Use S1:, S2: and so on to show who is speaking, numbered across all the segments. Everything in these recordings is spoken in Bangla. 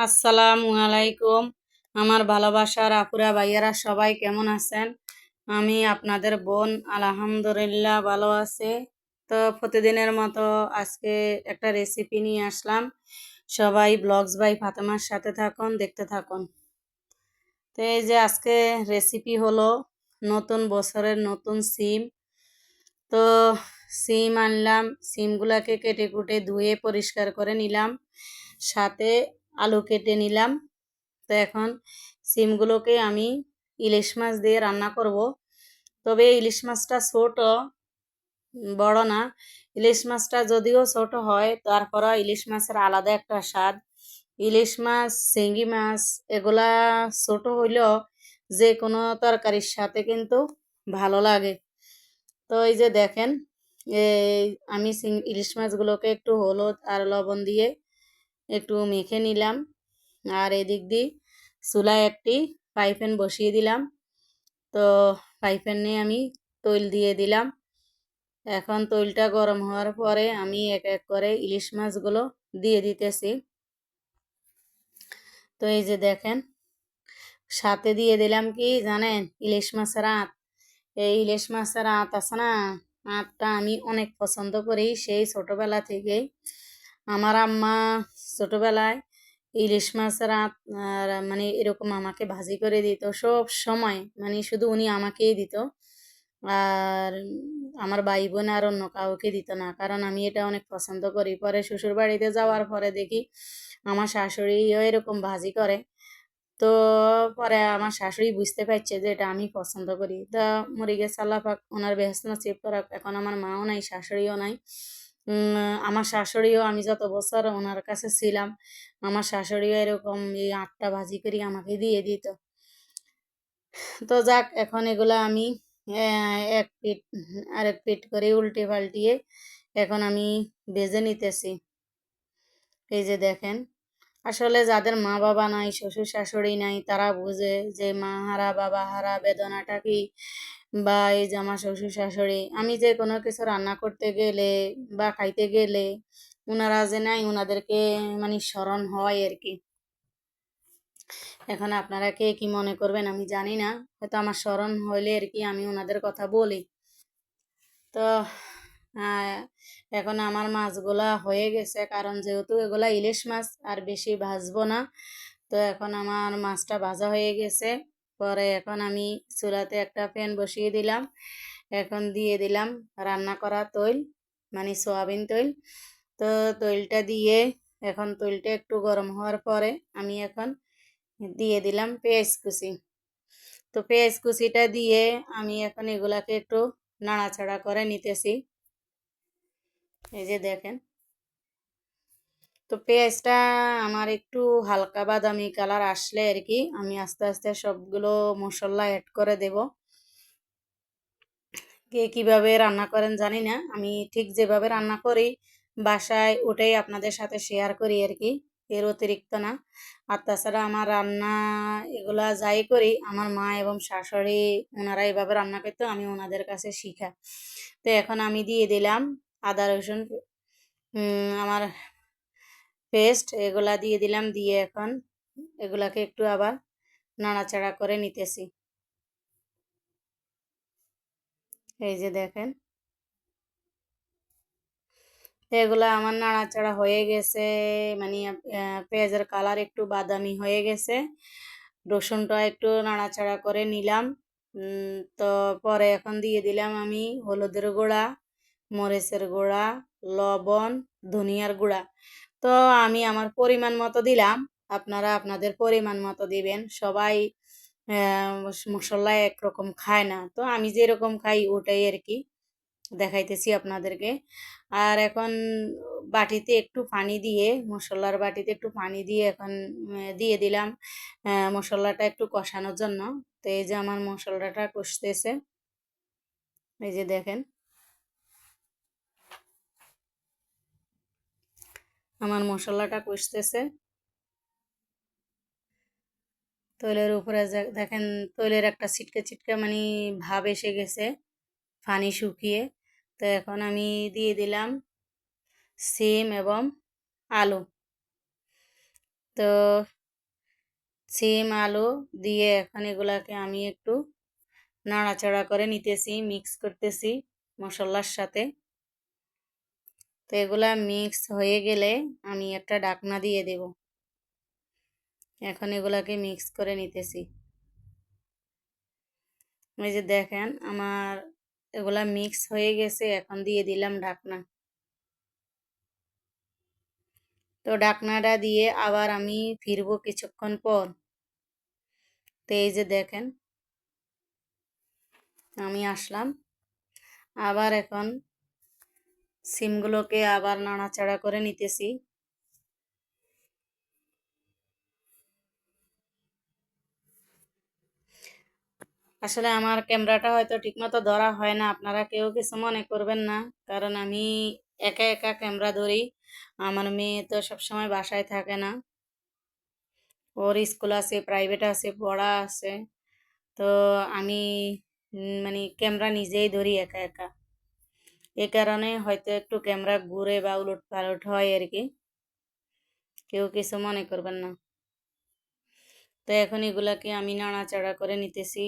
S1: আসসালামু আলাইকুম। আমার ভালোবাসার আপুরা, ভাইয়ারা, সবাই কেমন আছেন? আমি আপনাদের বোন, আলহামদুলিল্লাহ ভালো আছে। তো প্রতিদিনের মতো আজকে একটা রেসিপি নিয়ে আসলাম। সবাই ব্লগস বাই ফাতেমার সাথে থাকুন, দেখতে থাকুন। তো এই যে আজকে রেসিপি হলো নতুন বছরের নতুন সিম। তো সিম আনলাম, সিমগুলাকে কেটে কুটে ধুয়ে পরিষ্কার করে নিলাম। সাথে আলু কেটে নিলাম। তো এখন সিমগুলোকে আমি ইলিশ মাছ দিয়ে রান্না করব। তবে ইলিশ মাছটা ছোট, বড় না। ইলিশ মাছটা যদিও ছোট হয় তারপরও ইলিশ মাছের আলাদা একটা স্বাদ। ইলিশ মাছ শিঙ্গি মাছ, এগুলা ছোট হইলেও যে কোনো তরকারির সাথে কিন্তু ভালো লাগে। তো এই যে দেখেন আমি ইলিশ মাছগুলোকে একটু হলুদ আর লবণ দিয়ে একটু মেখে নিলাম। আর এদিক দিয়ে চুলায় একটি পাইফেন বসিয়ে দিলাম। তো পাইফেনে আমি তৈল দিয়ে দিলাম। এখন তৈলটা গরম হওয়ার পরে আমি এক এক করে ইলিশ মাছগুলো দিয়ে দিতেছি। তো এই যে দেখেন, সাথে দিয়ে দিলাম কি জানেন? ইলিশ মাছের আঁত। এই ইলিশ মাছের আঁত আছে না? আঁতটা আমি অনেক পছন্দ করি সেই ছোটবেলা থেকেই। আমার আম্মা ছোটবেলায় ইলিশ মাছের আঁত মানে এরকম আমাকে ভাজি করে দিত সব সময়। মানে শুধু উনি আমাকেই দিত। আর আমার ভাই বোন আর অন্য কাউকে দিত না। কারণ আমি এটা অনেক পছন্দ করি। পরে শ্বশুর বাড়িতে যাওয়ার পরে দেখি আমার শাশুড়িও এরকম ভাজি করে। তো পরে আমার শাশুড়ি বুঝতে পারছে যে এটা আমি পছন্দ করি। তা মরে গেছে আল্লাহ পাক, ওনার বেহস্ত নসিব করা এখন আমার মাও নাই, শাশুড়িও নাই। আমার শাশুড়িও আমি যত বছর ওনার কাছে ছিলাম, আমার শাশুড়িও এরকম এই আটটা ভাজি করি আমাকে দিয়ে দিত। তো যাক, এখন এগুলো আমি এক পিট আরেক পিট করে উল্টে পাল্টিয়ে এখন আমি বেজে নিতেছি। এই যে দেখেন, আসলে যাদের মা বাবা নাই শ্বশুর শাশুড়ি নাই, তারা বুঝে যে মা হারা বাবা হারা বেদনাটা কি বা এই যে আমার শ্বশুর শাশুড়ি, আমি যে কোনো কিছু রান্না করতে গেলে বা খাইতে গেলে ওনারা যে নাই ওনাদেরকে মানে স্মরণ হয় আর কি এখন আপনারা কে কি মনে করবেন আমি জানি না, হয়তো আমার স্মরণ হইলে আর কি আমি ওনাদের কথা বলি। তো এখন আমার মাছগুলা হয়ে গেছে, কারণ যেহেতু এগুলা ইলিশ মাছ আর বেশি ভাজবো না, তো এখন আমার মাছটা ভাজা হয়ে গেছে। পরে এখন আমি চুলাতে একটা প্যান বসিয়ে দিলাম। এখন দিয়ে দিলাম রান্না করা তৈল মানে সোয়াবিন তৈল। তো তৈলটা দিয়ে এখন তৈলটা একটু গরম হওয়ার পরে আমি এখন দিয়ে দিলাম পেঁয়াজ কুচি। তো পেঁয়াজ কুচিটা দিয়ে আমি এখন এগুলাকে একটু নাড়াচাড়া করে নিতেছি। এই যে দেখেন। তো পেঁয়াজটা আমার একটু হালকা বাদামি কালার আসলে আর কি আমি আস্তে আস্তে সবগুলো মশলা অ্যাড করে দেব। কে কীভাবে রান্না করেন জানি না। আমি ঠিক যেভাবে রান্না করি, বাসায় ওটাই আপনাদের সাথে শেয়ার করি আর কি এর অতিরিক্ত না। আর তাছাড়া আমার রান্না এগুলা যাই করি, আমার মা এবং শাশুড়ি ওনারা এভাবে রান্না করতো, আমি ওনাদের কাছে শিখা। তো এখন আমি দিয়ে দিলাম আদা, রসুন আমার পেস্ট এগুলা দিয়ে দিলাম, দিয়ে এখন এগুলাকে একটু আবার নাড়াচাড়া করে নিতেছি। এই যে দেখেন। এগুলো আমার নাড়াচাড়া হয়ে গেছে মানে পেঁয়াজের কালার একটু বাদামি হয়ে গেছে। রসুনটা একটু নাড়াচাড়া করে নিলাম। তো পরে এখন দিয়ে দিলাম আমি হলুদের গুঁড়া, মরিচের গুঁড়া, লবণ, ধনিয়ার গুঁড়া। তো আমি আমার পরিমাণ মতো দিলাম। আপনারা আপনাদের পরিমাণ মতো দিবেন। সবাই মশলা একরকম খায় না। তো আমি যেরকম খাই ওটাই আর কি দেখাইতেছি আপনাদেরকে। আর এখন বাটিতে একটু পানি দিয়ে, মশলার বাটিতে একটু পানি দিয়ে এখন দিয়ে দিলাম মশলাটা একটু কষানোর জন্য। তো এই যে আমার মশলাটা কষতেছে, এই যে দেখেন। আমার মশলাটা কষতেছে। তৈলের উপরে দেখেন তৈলের একটা ছিটকে ছিটকে মানে ভাব এসে গেছে, পানি শুকিয়ে। তো এখন আমি দিয়ে দিলাম সিম এবং আলু। তো তো সিম, আলু দিয়ে এখন এগুলাকে আমি একটু নাড়াচাড়া করে নিতেছি মিক্স করতেছি মশলার সাথে। তো এগুলা মিক্স হয়ে গেলে আমি একটা ডাকনা দিয়ে দেব। এখন এগুলাকে মিক্স করে নিতেছি। এই যে দেখেন, আমার এগুলা মিক্স হয়ে গেছে, এখন দিয়ে দিলাম ঢাকনা তো ঢাকনাটা দিয়ে আবার আমি ফিরবো কিছুক্ষণ পর। তো এই যে দেখেন, আমি আসলাম। আবার এখন সিমগুলোকে আবার নাড়াচাড়া করে নিতেছি। আসলে আমার ক্যামেরাটা হয়তো ঠিকমতো ধরা হয় না, আপনারা কেউ কিছু মনে করবেন না, কারণ আমি একা একা ক্যামেরা ধরি, আমার মেয়ে তো সবসময় বাসায় থাকে না। ওর স্কুল আছে প্রাইভেট আছে, পড়া আছে, তো আমি মানে ক্যামেরা নিজেই ধরি একা একা। এ কারণে হয়তো একটু ক্যামেরা ঘুরে বা উলট পালট হয় আর কি। কেউ কিছু মনে করবেন না। তো এখন এগুলাকে আমি নাড়াচাড়া করে নিতেছি।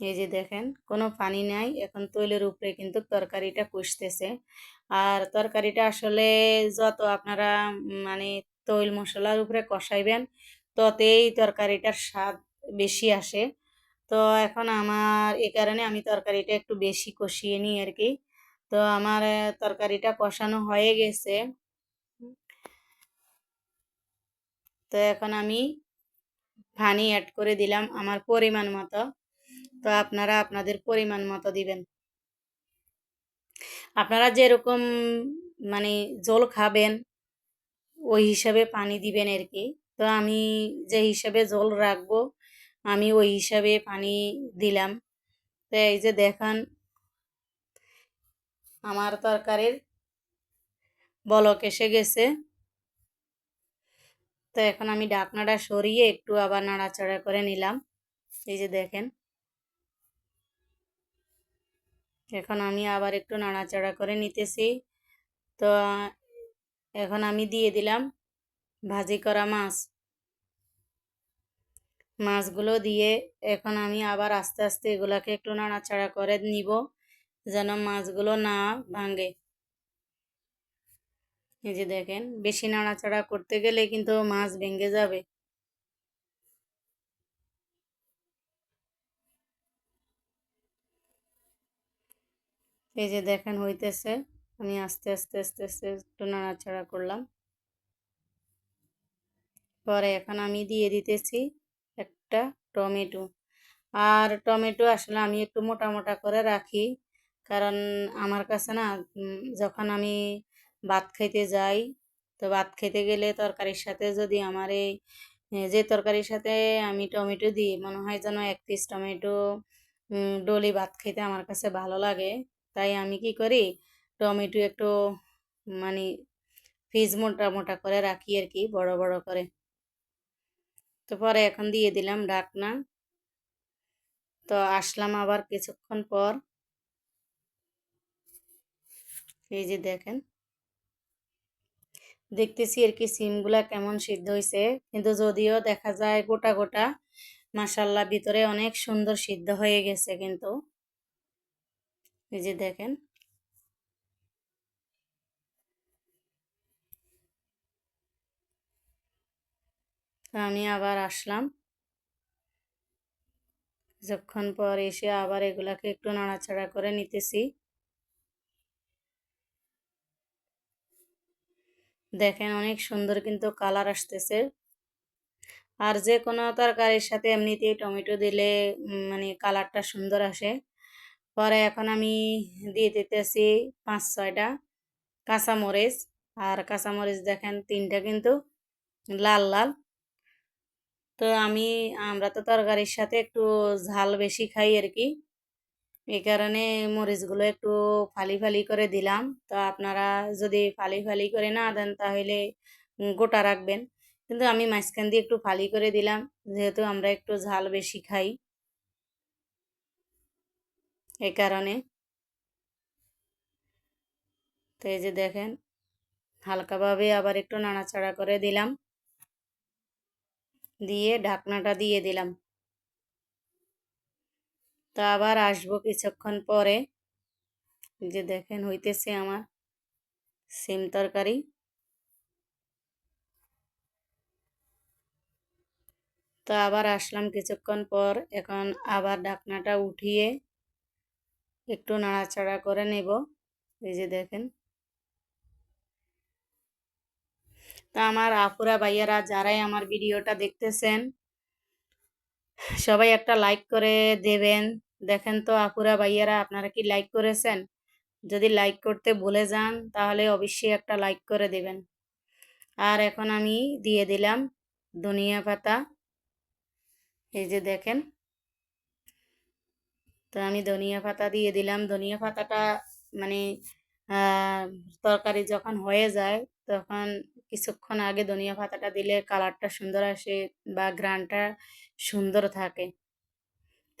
S1: এই যে দেখেন, কোনো পানি নাই। এখন তৈলের উপরে কিন্তু তরকারিটা কষতেছে। আর তরকারিটা আসলে যত আপনারা মানে তৈল মশলার উপরে কষাইবেন, ততেই তরকারিটার স্বাদ বেশি আসে। তো এখন আমার এ কারণে আমি তরকারিটা একটু বেশি কষিয়ে নিই আর কি। তো আমার তরকারিটা কষানো হয়ে গেছে। তো এখন আমি পানি অ্যাড করে দিলাম আমার পরিমাণ মতো। তো আপনারা আপনাদের পরিমাণ মতো দিবেন। আপনারা যেরকম মানে জল খাবেন, ওই হিসাবে পানি দিবেন আর কি। তো আমি যে হিসাবে জল রাখব আমি ওই হিসাবে পানি দিলাম। তো এই যে দেখান, আমার তরকারির বলক এসে গেছে। তো এখন আমি ডাকনাটা সরিয়ে একটু আবার নাড়াচাড়া করে নিলাম। এই যে দেখেন, এখন আমি আবার একটু নাড়াচাড়া করে নিতেছি। তো এখন আমি দিয়ে দিলাম ভাজি করা মাছ। মাছগুলো দিয়ে এখন আমি আবার আস্তে আস্তে এগুলাকে একটু নাড়াচাড়া করে নিব, যেন মাছগুলো না ভাঙে। এই যে দেখেন, বেশি নাড়াচাড়া করতে গেলে কিন্তু মাছ ভেঙে যাবে। এই যে দেখেন হইতেছে, আমি আস্তে আস্তে আস্তে আস্তে একটু নাড়াচাড়া করলাম। পরে এখন আমি দিয়ে দিতেছি একটা টমেটো। আর টমেটো আসলে আমি একটু মোটা মোটা করে রাখি। কারণ আমার কাছে না যখন আমি ভাত খাইতে যাই, তো ভাত খেতে গেলে তরকারির সাথে যদি আমার এই যে তরকারির সাথে আমি টমেটো দিই, মনে হয় যেন এক পিস টমেটো ডলি ভাত খেতে আমার কাছে ভালো লাগে। তাই আমি কি করি, টমেটো একটু মানে ফিজ মোটা মোটা করে রাখি আর কি, বড় বড় করে। তো পরে এখন দিয়ে দিলাম ডাকনা। তো আসলাম আবার কিছুক্ষণ পর। এই যে দেখেন। দেখতেছি আর কি সিমগুলা কেমন সিদ্ধ হয়েছে কিন্তু যদিও দেখা যায় গোটা গোটা মাসাল্লা ভিতরে অনেক সুন্দর সিদ্ধ হয়ে গেছে কিন্তু। এই যে দেখেন। আমি আবার আসলাম। কিছুক্ষণ পর এসে আবার এগুলাকে একটু নাড়াচাড়া করে নিতেছি। দেখেন অনেক সুন্দর কিন্তু কালার আসতেছে। আর যে কোনো তরকারির সাথে এমনিতেই টমেটো দিলে মানে কালারটা সুন্দর আসে। পরে এখন আমি দিয়ে দিতেছি পাঁচ, ছয়টা কাঁচামরিচ। আর কাঁচামরিচ দেখেন তিনটা কিন্তু লাল লাল। তো আমি, আমরা তো তরকারির সাথে একটু ঝাল বেশি খাই আর কি এই কারণে মরিচগুলো একটু ফালি ফালি করে দিলাম। তো আপনারা যদি ফালি ফালি করে না দেন তাহলে গোটা রাখবেন। কিন্তু আমি মাঝখান দিয়ে একটু ফালি করে দিলাম, যেহেতু আমরা একটু ঝাল বেশি খাই। এই কারণে। তো এই যে দেখেন, হালকাভাবে আবার একটু নাড়াচাড়া করে দিলাম। দিয়ে ঢাকনাটা দিয়ে দিলাম। তা আবার আসব কিছুক্ষণ পরে। যে দেখেন হইতেছে আমার সিম তরকারি। তো আবার আসলাম কিছুক্ষণ পর, এখন আবার ঢাকনাটা উঠিয়ে একটু নাড়াচাড়া করে নেব। এই যে দেখেন তা আমার আপুরা ভাইয়ারা যারাই আমার ভিডিওটা দেখতেছেন, সবাই একটা লাইক করে দেবেন। দেখেন তো আপুরা ভাইয়ারা, আপনারা কি লাইক করেছেন? যদি লাইক করতে ভুলে যান, তাহলে অবশ্যই একটা লাইক করে দেবেন। আর এখন আমি দিয়ে দিলাম ধনিয়া পাতা। এই যে দেখেন, তো আমি ধনিয়া পাতা দিয়ে দিলাম। ধনিয়া পাতাটা মানে তরকারি যখন হয়ে যায়, তখন কিছুক্ষণ আগে ধনিয়া পাতাটা দিলে কালারটা সুন্দর আসে বা গ্রানটা সুন্দর থাকে।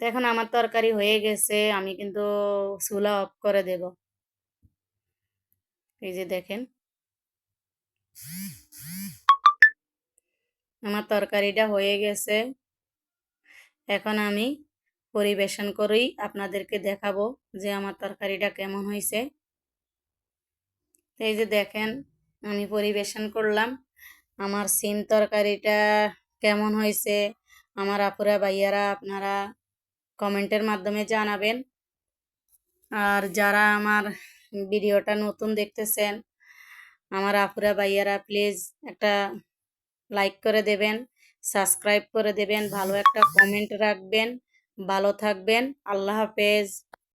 S1: তো এখন আমার তরকারি হয়ে গেছে, আমি কিন্তু চুলা অফ করে দেব। এই যে দেখেন। আমার তরকারিটা হয়ে গেছে। এখন আমি পরিবেশন করেই আপনাদেরকে দেখাবো যে আমার তরকারিটা কেমন হয়েছে। এই যে দেখেন আমি পরিবেশন করলাম। আমার সিম তরকারিটা কেমন হয়েছে? আমার আপুরা, ভাইয়ারা, আপনারা কমেন্টের মাধ্যমে জানাবেন। আর যারা আমার ভিডিওটা নতুন দেখতেছেন, আমার আপুরা, ভাইয়ারা, প্লিজ একটা লাইক করে দেবেন, সাবস্ক্রাইব করে দেবেন, ভালো একটা কমেন্ট রাখবেন। ভালো থাকবেন। আল্লাহ হাফেজ।